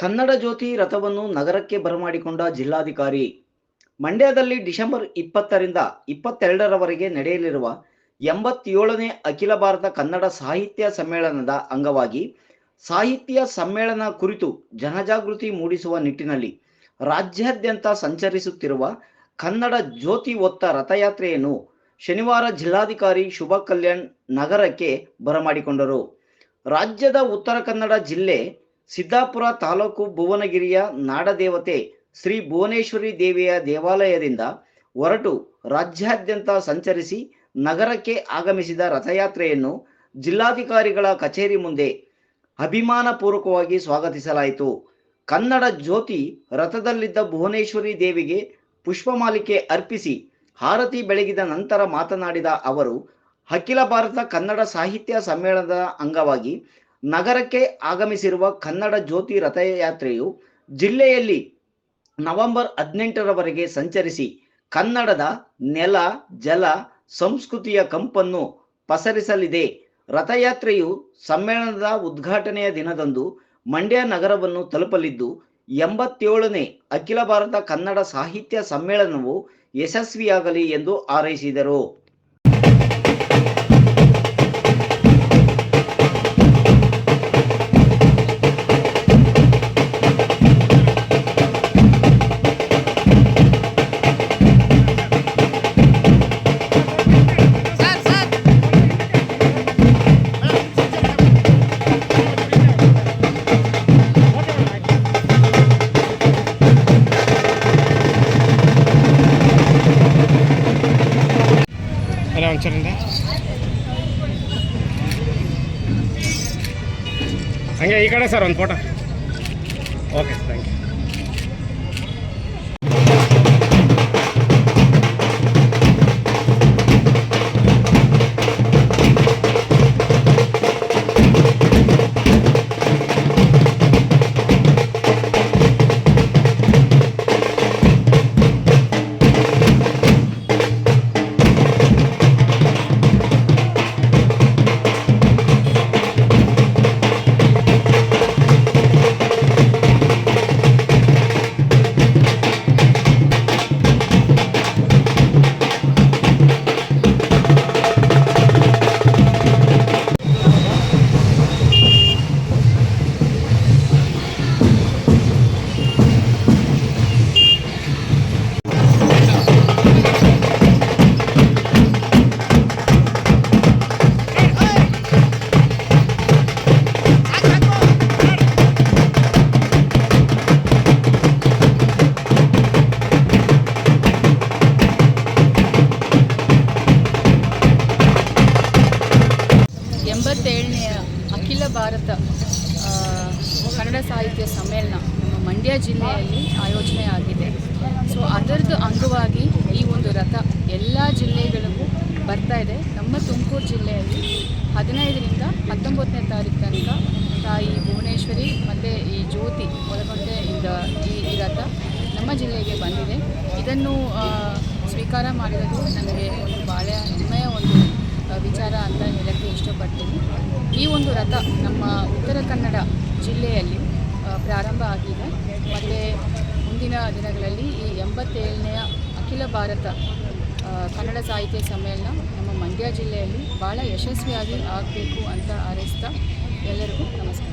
ಕನ್ನಡ ಜ್ಯೋತಿ ರಥವನ್ನು ನಗರಕ್ಕೆ ಬರಮಾಡಿಕೊಂಡ ಜಿಲ್ಲಾಧಿಕಾರಿ. ಮಂಡ್ಯದಲ್ಲಿ ಡಿಸೆಂಬರ್ ಇಪ್ಪತ್ತರಿಂದ ಇಪ್ಪತ್ತೆರಡರವರೆಗೆ ನಡೆಯಲಿರುವ ಎಂಬತ್ತೇಳನೇ ಅಖಿಲ ಭಾರತ ಕನ್ನಡ ಸಾಹಿತ್ಯ ಸಮ್ಮೇಳನದ ಅಂಗವಾಗಿ ಸಾಹಿತ್ಯ ಸಮ್ಮೇಳನ ಕುರಿತು ಜನಜಾಗೃತಿ ಮೂಡಿಸುವ ನಿಟ್ಟಿನಲ್ಲಿ ರಾಜ್ಯಾದ್ಯಂತ ಸಂಚರಿಸುತ್ತಿರುವ ಕನ್ನಡ ಜ್ಯೋತಿ ಒತ್ತ ರಥಯಾತ್ರೆಯನ್ನು ಶನಿವಾರ ಜಿಲ್ಲಾಧಿಕಾರಿ ಶುಭ ಕಲ್ಯಾಣ್ ನಗರಕ್ಕೆ ಬರಮಾಡಿಕೊಂಡರು. ರಾಜ್ಯದ ಉತ್ತರ ಕನ್ನಡ ಜಿಲ್ಲೆ ಸಿದ್ದಾಪುರ ತಾಲೂಕು ಭುವನಗಿರಿಯ ನಾಡದೇವತೆ ಶ್ರೀ ಭುವನೇಶ್ವರಿ ದೇವಿಯ ದೇವಾಲಯದಿಂದ ಹೊರಟು ರಾಜ್ಯಾದ್ಯಂತ ಸಂಚರಿಸಿ ನಗರಕ್ಕೆ ಆಗಮಿಸಿದ ರಥಯಾತ್ರೆಯನ್ನು ಜಿಲ್ಲಾಧಿಕಾರಿಗಳ ಕಚೇರಿ ಮುಂದೆ ಅಭಿಮಾನಪೂರ್ವಕವಾಗಿ ಸ್ವಾಗತಿಸಲಾಯಿತು. ಕನ್ನಡ ಜ್ಯೋತಿ ರಥದಲ್ಲಿದ್ದ ಭುವನೇಶ್ವರಿ ದೇವಿಗೆ ಪುಷ್ಪಮಾಲಿಕೆ ಅರ್ಪಿಸಿ ಹಾರತಿ ಬೆಳಗಿದ ನಂತರ ಮಾತನಾಡಿದ ಅವರು, ಅಖಿಲ ಭಾರತ ಕನ್ನಡ ಸಾಹಿತ್ಯ ಸಮ್ಮೇಳನದ ಅಂಗವಾಗಿ ನಗರಕ್ಕೆ ಆಗಮಿಸಿರುವ ಕನ್ನಡ ಜ್ಯೋತಿ ರಥಯಾತ್ರೆಯು ಜಿಲ್ಲೆಯಲ್ಲಿ ನವೆಂಬರ್ ಹದಿನೆಂಟರವರೆಗೆ ಸಂಚರಿಸಿ ಕನ್ನಡದ ನೆಲ, ಜಲ, ಸಂಸ್ಕೃತಿಯ ಕಂಪನ್ನು ಪಸರಿಸಲಿದೆ. ರಥಯಾತ್ರೆಯು ಸಮ್ಮೇಳನದ ಉದ್ಘಾಟನೆಯ ದಿನದಂದು ಮಂಡ್ಯ ನಗರವನ್ನು ತಲುಪಲಿದ್ದು, ಎಂಬತ್ತೇಳನೇ ಅಖಿಲ ಭಾರತ ಕನ್ನಡ ಸಾಹಿತ್ಯ ಸಮ್ಮೇಳನವು ಯಶಸ್ವಿಯಾಗಲಿ ಎಂದು ಹಾರೈಸಿದರು. ಒಂಚೂರಿಂದ ಹಂಗೆ ಈ ಕಡೆ ಸರ್ ಒಂದು ಫೋಟೋ ಓಕೆ ಥ್ಯಾಂಕ್ ಯು ಎಂಬತ್ತೇಳನೆಯ ಅಖಿಲ ಭಾರತ ಕನ್ನಡ ಸಾಹಿತ್ಯ ಸಮ್ಮೇಳನ ನಮ್ಮ ಮಂಡ್ಯ ಜಿಲ್ಲೆಯಲ್ಲಿ ಆಯೋಜನೆ ಆಗಿದೆ ಸೊ ಅದರದ್ದು ಅಂಗವಾಗಿ ಈ ಒಂದು ರಥ ಎಲ್ಲ ಜಿಲ್ಲೆಗಳಿಗೂ ಬರ್ತಾ ಇದೆ. ನಮ್ಮ ತುಮಕೂರು ಜಿಲ್ಲೆಯಲ್ಲಿ ಹದಿನೈದರಿಂದ ಹತ್ತೊಂಬತ್ತನೇ ತಾರೀಕು ತನಕ ತಾಯಿ ಭುವನೇಶ್ವರಿ ಮತ್ತು ಈ ಜ್ಯೋತಿ ಒಳಗೊಂಡೆ ಇಂದ ಈ ರಥ ನಮ್ಮ ಜಿಲ್ಲೆಗೆ ಬಂದಿದೆ. ಇದನ್ನು ಸ್ವೀಕಾರ ಮಾಡಿರೋದು ನನಗೆ ಒಂದು ಭಾಳ ಹೆಮ್ಮೆಯ ಒಂದು ವಿಚಾರ ಅಂತ ಹೇಳೋಕ್ಕೆ ಇಷ್ಟಪಡ್ತೀನಿ. ಈ ಒಂದು ರಥ ನಮ್ಮ ಉತ್ತರ ಕನ್ನಡ ಜಿಲ್ಲೆಯಲ್ಲಿ ಪ್ರಾರಂಭ ಆಗಿದೆ. ಮತ್ತು ಮುಂದಿನ ದಿನಗಳಲ್ಲಿ ಈ ಎಂಬತ್ತೇಳನೆಯ ಅಖಿಲ ಭಾರತ ಕನ್ನಡ ಸಾಹಿತ್ಯ ಸಮ್ಮೇಳನ ನಮ್ಮ ಮಂಡ್ಯ ಜಿಲ್ಲೆಯಲ್ಲಿ ಭಾಳ ಯಶಸ್ವಿಯಾಗಿ ಆಗಬೇಕು ಅಂತ ಹಾರೈಸ್ತಾ ಎಲ್ಲರಿಗೂ ನಮಸ್ಕಾರ.